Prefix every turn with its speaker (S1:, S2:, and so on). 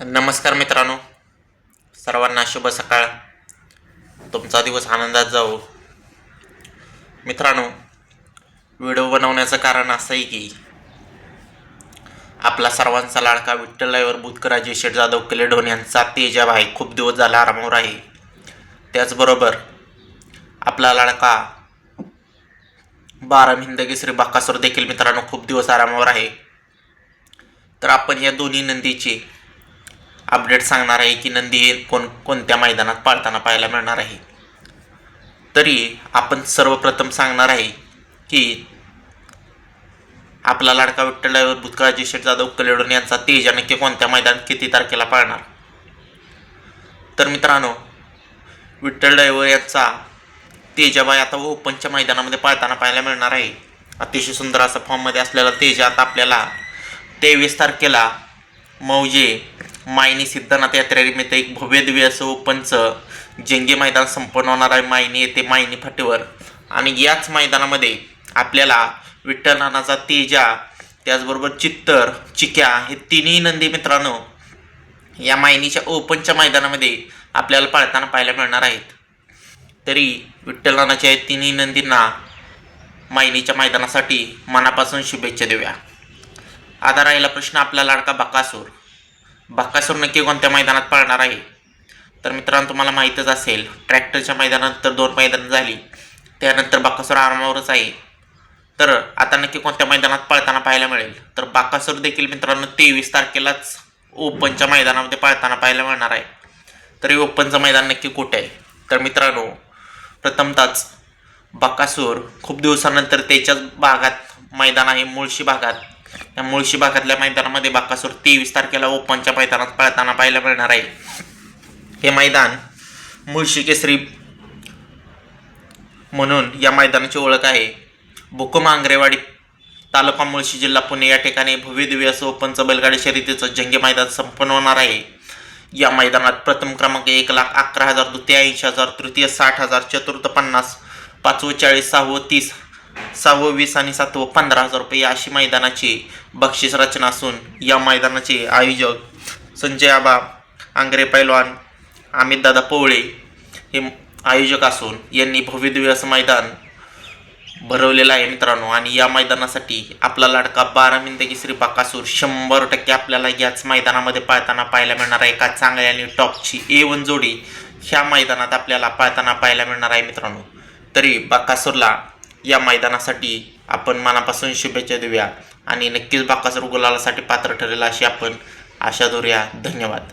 S1: नमस्कार मित्रांनो. सर्वांना शुभ सकाळ. तुमचा दिवस आनंदात जाऊ मित्रांनो व्हिडिओ बनवण्याचं कारण असं आहे की आपला सर्वांचा लाडका विठ्ठल विठ्ठलावर बुधकराजी शेठ जाधव किलेडोन यांचा तेजाब आहे खूप दिवस झाला आरामावर आहे. त्याचबरोबर आपला लाडका बारा हिंदगी श्री बाकासूर देखील मित्रांनो खूप दिवस आरामावर आहे. तर आपण या दोन्ही नंदीचे अपडेट सांगणार आहे की नंदी कोण कोणत्या मैदानात पाळताना पाहायला मिळणार आहे. तरी आपण सर्वप्रथम सांगणार आहे की आपला लाडका विठ्ठलावर भूतकाळजी शेठ जाधव कलेडोन यांचा तेजा नक्की कोणत्या मैदानात किती तारखेला पाळणार. तर मित्रांनो विठ्ठल ड्रायव्हर यांचा तेजाबाई आता ओपनच्या मैदानामध्ये पाळताना पाहायला मिळणार आहे. अतिशय सुंदर असा फॉर्ममध्ये असलेला तेजा आता आपल्याला तेवीस तारखेला मौजे मायनी सिद्धनाथ यात्रेनिमित्त एक भव्य दिव्य असं ओपनचं जंगी मैदान संपन्न होणार आहे मायनी येथे मायनी फाटीवर. आणि याच मैदानामध्ये आपल्याला विठ्ठल नानाचा तेजा त्याचबरोबर चित्तर चिक्या हे तिन्ही नंदी मित्रांनो या मायनीच्या ओपनच्या मैदानामध्ये आपल्याला पाळताना पाहायला मिळणार आहेत. तरी विठ्ठल नानाच्या तिन्ही नंदींना मायनीच्या मैदानासाठी मनापासून शुभेच्छा देऊया. आता राहिला प्रश्न आपला लाडका बकासूर. बकासूर नक्की कोणत्या मैदानात पाळणार आहे? तर मित्रांनो तुम्हाला माहीतच असेल ट्रॅक्टरच्या मैदानात तर दोन मैदानं झाली. त्यानंतर बकासूर आरामावरच आहे. तर आता नक्की कोणत्या मैदानात पाळताना पाहायला मिळेल? तर बाकासूर देखील मित्रांनो तेवीस तारखेलाच ओपनच्या मैदानामध्ये पाळताना पाहायला मिळणार आहे. तर हे ओपनचं मैदान नक्की कुठे आहे? तर मित्रांनो प्रथमतःच बकासूर खूप दिवसानंतर त्याच्याच भागात मैदान आहे मुळशी भागात. त्या मुळशी भागातल्या मैदानामध्ये बाकासूर तेवीस तारखेला ओपनच्या मैदानात पाळताना पाहायला मिळणार आहे. हे मैदान मुळशी केसरी म्हणून या मैदानाची ओळख आहे. भुकुम आंग्रेवाडी तालुका मुळशी जिल्हा पुणे या ठिकाणी भव्यदिव्य असं ओपनचं बैलगाडी शर्यतीचं जंगी मैदान संपन्न होणार आहे. या मैदानात प्रथम क्रमांक एक लाख अकरा हजार द्वितीय ऐंशी हजार तृतीय साठ हजार चतुर्थ पन्नास पाचवं चाळीस सहावं तीस सहावं वीस आणि सातवं पंधरा हजार रुपये अशी मैदानाची बक्षीस रचना असून या मैदानाचे आयोजक संजय आबा आंग्रे पैलवान अमितदादा पोवळे हे आयोजक असून यांनी भव्य असं मैदान भरवलेलं आहे मित्रांनो. आणि या मैदानासाठी आपला लाडका बारा मिनिटं श्री बाकासूर शंभर टक्के आपल्याला याच मैदानामध्ये पाळताना पाहायला मिळणार आहे. का चांगल्या आणि टॉपची ए वन जोडी ह्या मैदानात आपल्याला पाळताना पाहायला मिळणार आहे मित्रांनो. तरी बाकासूरला या मैदानासाठी आपण मनापासून शुभेच्छा देऊया. आणि नक्कीच बाकास गुलालासाठी पात्र ठरेल अशी आपण आशा धरूया. धन्यवाद.